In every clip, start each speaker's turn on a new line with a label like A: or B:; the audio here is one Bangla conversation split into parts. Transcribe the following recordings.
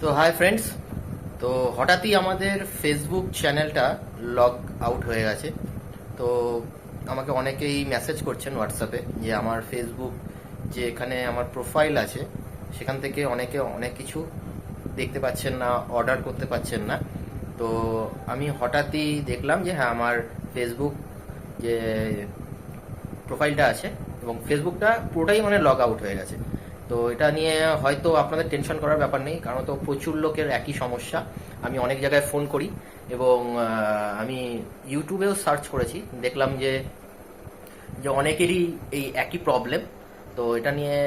A: তো হাই ফ্রেন্ডস তো হঠাৎই আমাদের ফেসবুক চ্যানেলটা লগ আউট হয়ে গেছে। তো আমাকে অনেকেই মেসেজ করছেন হোয়াটসঅ্যাপে যে আমার ফেসবুক যে এখানে আমার প্রোফাইল আছে, সেখান থেকে অনেকে অনেক কিছু দেখতে পাচ্ছেন না অর্ডার করতে পাচ্ছেন না। তো আমি হঠাৎই দেখলাম যে হ্যাঁ আমার ফেসবুক যে প্রোফাইলটা আছে এবং ফেসবুকটা পুরোটাই মানে লগ আউট হয়ে গেছে। তো এটা নিয়ে হয়তো আপনাদের টেনশন করার ব্যাপার নেই, কারণ তো প্রচুর লোকের একই সমস্যা। আমি অনেক জায়গায় ফোন করি এবং আমি ইউটিউবেও সার্চ করেছি, দেখলাম যে যে অনেকেরই এই একই প্রবলেম তো এটা নিয়ে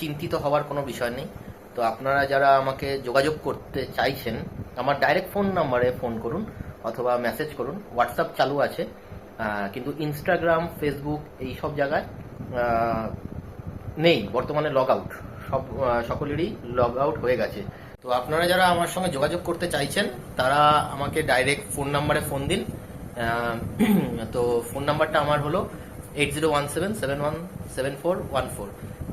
A: চিন্তিত হওয়ার কোনো বিষয় নেই। তো আপনারা যারা আমাকে যোগাযোগ করতে চাইছেন, আমার ডাইরেক্ট ফোন নাম্বারে ফোন করুন অথবা মেসেজ করুন। হোয়াটসঅ্যাপ চালু আছে কিন্তু ইনস্টাগ্রাম ফেসবুক এই সব জায়গায় নেই বর্তমানে লগ আউট সব আহ, সকলেরই লগ আউট হয়ে গেছে তো আপনারা যারা আমার সঙ্গে যোগাযোগ করতে চাইছেন তারা আমাকে ডাইরেক্ট ফোন নাম্বারে ফোন দিন আহ, তো ফোন নাম্বারটা আমার হলো eight zero one seven seven one seven four one four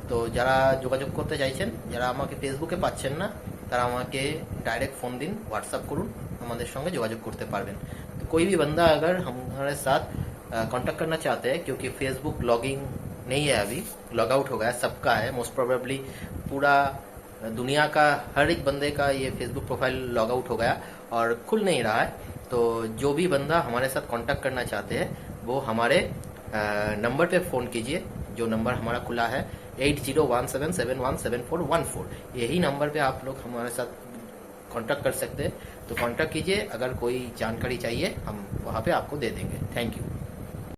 A: তো যারা যোগাযোগ করতে চাইছেন যারা আমাকে ফেসবুকে পাচ্ছেন না তারা আমাকে डायरेक्ट फोन दिन व्हाट्सअप করুন আমাদের সঙ্গে যোগাযোগ করতে পারবেন तो कोई भी बंदा अगर हमारे साथ कांटेक्ट करना चाहते हैं क्योंकि फेसबुक लॉगिंग नहीं है अभी। लॉग आउट हो गया, सबका है। मोस्ट प्रोबेबली पूरा दुनिया का, हर एक बंदे का ये फेसबुक प्रोफ़ाइल लॉग आउट हो गया और खुल नहीं रहा है। तो जो भी बंदा हमारे साथ कांटेक्ट करना चाहते हैं, वो हमारे नंबर पे फ़ोन कीजिए। जो नंबर हमारा खुला है eight zero one seven seven one seven four one four यही नंबर पे आप लोग हमारे साथ कांटेक्ट कर सकते हैं। तो कांटेक्ट कीजिए। अगर कोई जानकारी चाहिए, हम वहाँ पे आपको दे देंगे। Thank you